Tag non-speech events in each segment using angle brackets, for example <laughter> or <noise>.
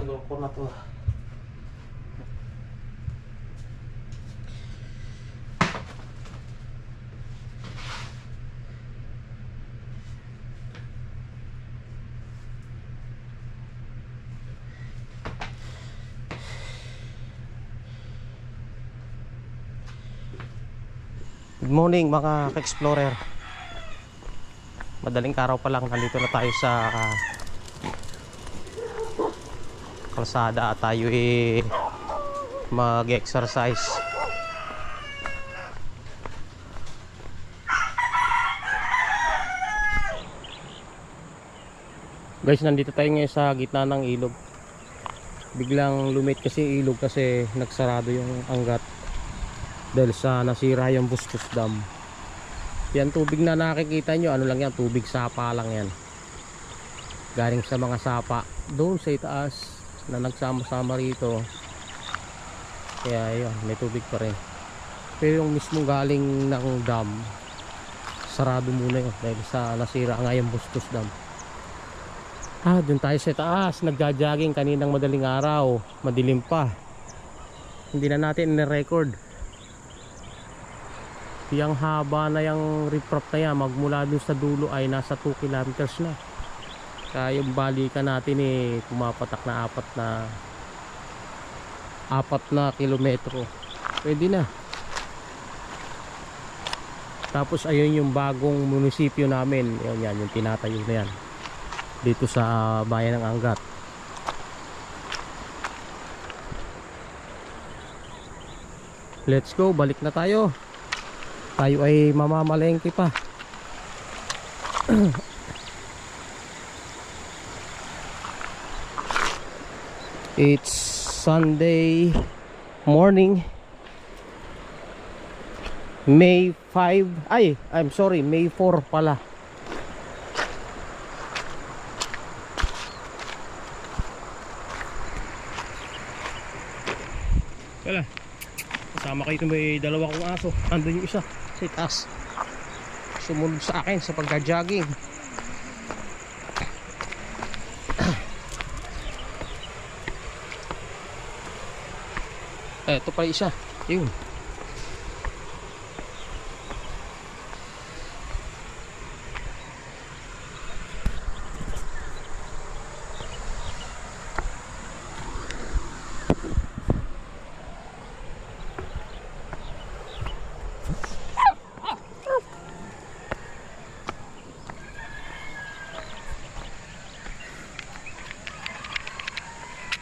Itong grupo na to. Good morning mga ka-explorer Madaling araw pa lang nandito na tayo sa kalsada at tayo eh mag-exercise. Guys, nandito tayo ngayon sa gitna ng ilog. Biglang lumit kasi ilog kasi nagsarado yung anggat dahil sa nasira yung Bustos Dam. Yan tubig na nakikita nyo. Ano lang yan tubig sapa lang yan. Galing sa mga sapa doon sa itaas na nagsama-sama rito. Kaya yun may tubig pa rin. Pero yung mismo galing ng dam sarado muna yun dahil sa nasira nga yung Bustos Dam. Ah doon tayo sa itaas nagja-jogging kaninang madaling araw. Madilim pa. Hindi na natin ni-record. Yung haba na yung riprap na yan magmula dun sa dulo ay nasa 2 kilometers na kaya yung balikan natin eh pumapatak na apat na apat na kilometro. Pwede na. Tapos ayun yung bagong munisipyo namin. Yun yan yung tinatayo na yan. Dito sa bayan ng Angat. Let's go balik na tayo. Tayo ay mamamalengke pa <clears throat> it's Sunday morning May 5 ay I'm sorry May 4 pala Wala Kasama kayo may dalawa kong aso. Andun yung isa sa itaas. Sumunod sa akin sa pagka-jogging. Eh, ito pa isa. Yun.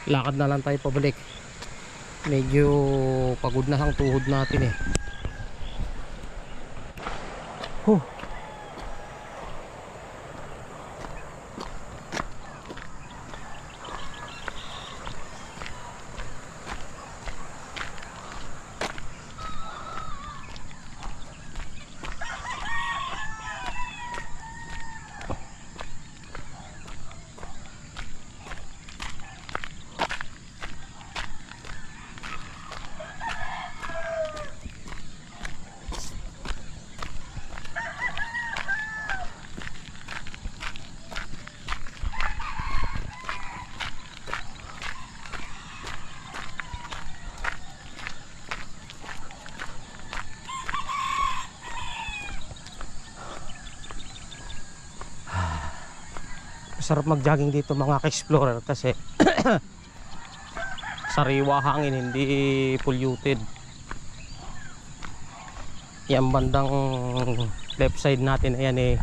lakad na lang tayo pabalik medyo pagod na ang tuhod natin eh huh. Sarap mag-jogging dito mga ka-explorer kasi <coughs> sariwa hangin hindi polluted. Yan bandang left side natin ayan eh.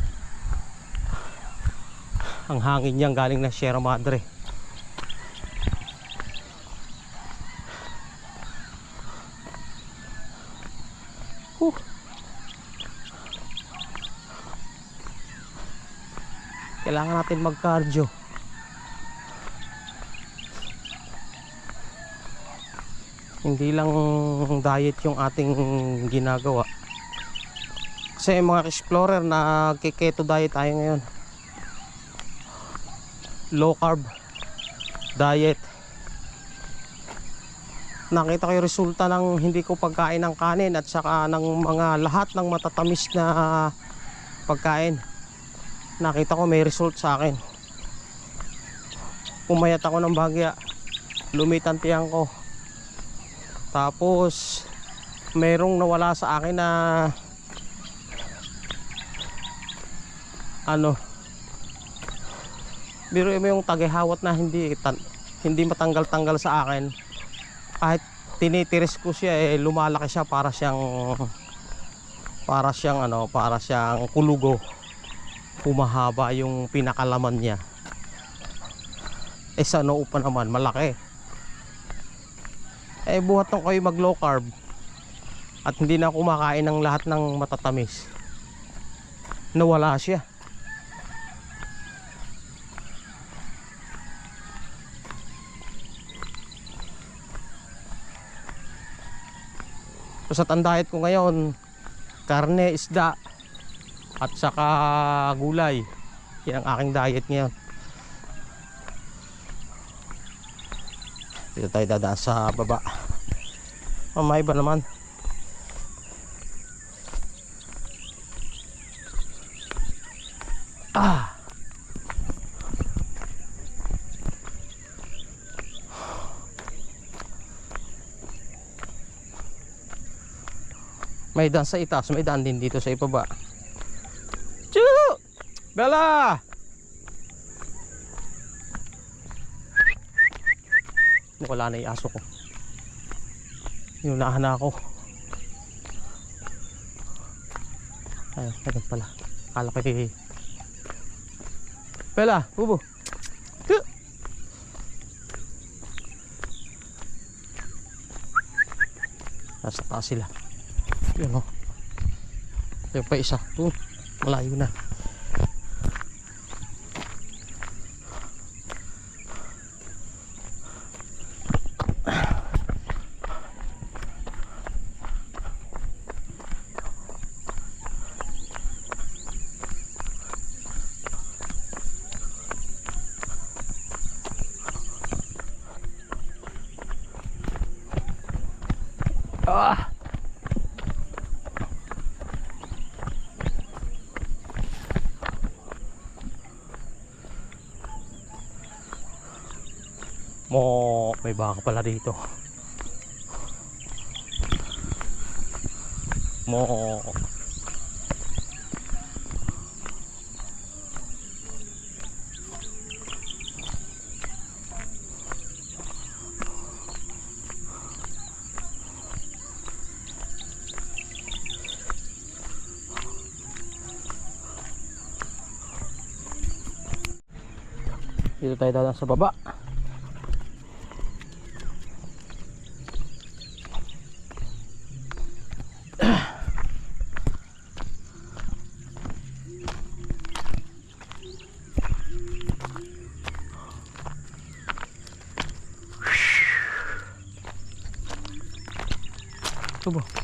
Ang hangin niyan galing na Sierra Madre natin mag cardio hindi lang diet yung ating ginagawa. Kasi mga explorer na keto diet tayo ngayon. Low carb diet. Nakita ko yung resulta ng hindi ko pagkain ng kanin at saka ng mga lahat ng matatamis na pagkain nakita ko may result sa akin. Pumayat ako ng bagya lumitan tiyang ko. Tapos merong nawala sa akin na ano? Biro mo yung tagahawat na hindi hindi matanggal-tanggal sa akin. Kahit tinitiris ko siya eh lumalaki siya para siyang para siyang ano para siyang kulugo humahaba yung pinakalaman niya. Eh sa noo pa naman malaki. Eh buhat ng kayo mag low carb at hindi na kumakain ng lahat ng matatamis nawala siya. Basta ang diet ko ngayon, karne, isda, at saka gulay. Yan ang aking diet ngayon. Dito tayo dadaan sa baba. Mamay ba naman? Ah! May daan sa itaas, may daan din dito sa ibaba. Bella! Wala na yung aso ko. Inunahan na ako. Ayun, ayun pala. Kala ko eh. Bella, bubo. Nasa taas sila. Yun o. Yung pa isa. Doon. Malayo na. Mo, may baka pala dito. Mo. Dito tayo dadaan sa baba. Tubo. <coughs>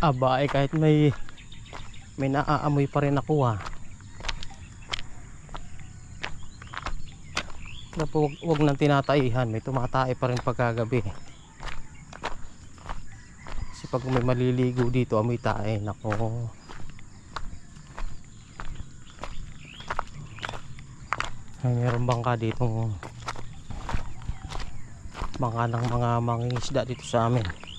Aba, eh, kahit may may naaamoy pa rin ako ah. Napo, wag, wag nang tinataihan, may tumatae pa rin pagkagabi. Kasi pag may maliligo dito, amoy tae, nako. Ay, meron bangka dito bangka ng mga mangingisda dito sa amin.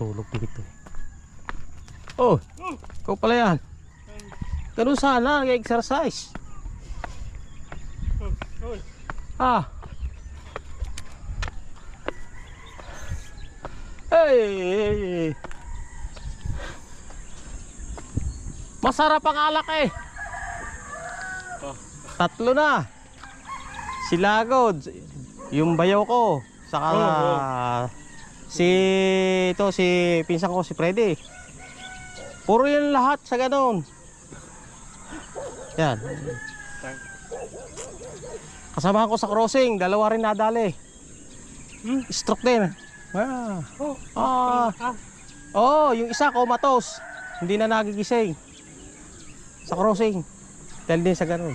Natutulog dito. Oh, ikaw pala yan. Ganun sana, nag-exercise. Ah. Hey! Masarap ang alak eh. Tatlo na. Si Lagod, yung bayaw ko, saka si ito si pinsan ko si Freddy. Puro yan lahat sa ganun. Yan. Kasama ko sa crossing, dalawa rin nadali. Stroke din. Ah. Ah. Oh, yung isa comatose. Hindi na nagigising. Sa crossing. Dahil din sa ganun.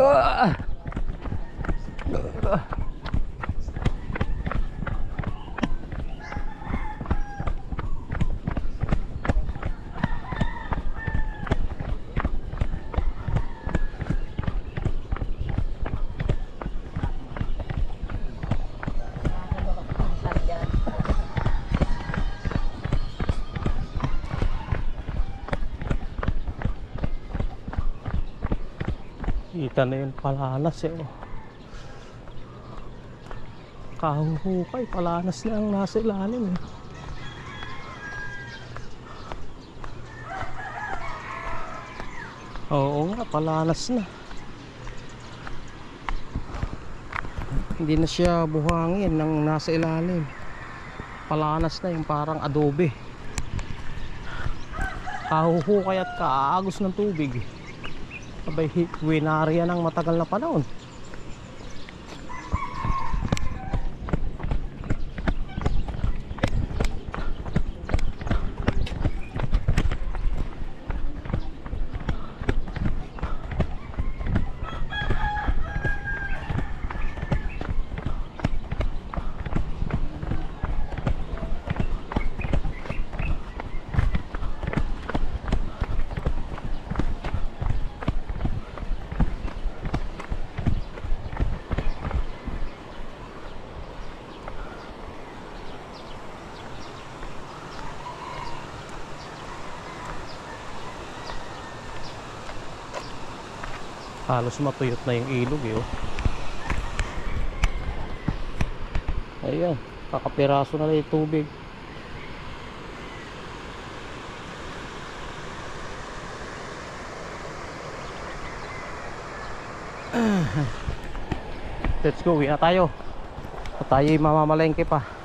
Ah. Kita na yun palanas eh. Oh. Kahuhukay, palanas na ang nasa ilalim eh. Oo nga, palanas na. Hindi na siya buhangin ng nasa ilalim. Palanas na yung parang adobe. Kahuhukay at kaagos ng tubig. Abay, winarya ng matagal na panahon. Halos matuyot na yung ilog eh. oh. Ayan, kakapiraso na lang yung tubig. <clears throat> Let's go, uwi na tayo. At tayo mamamalengke pa.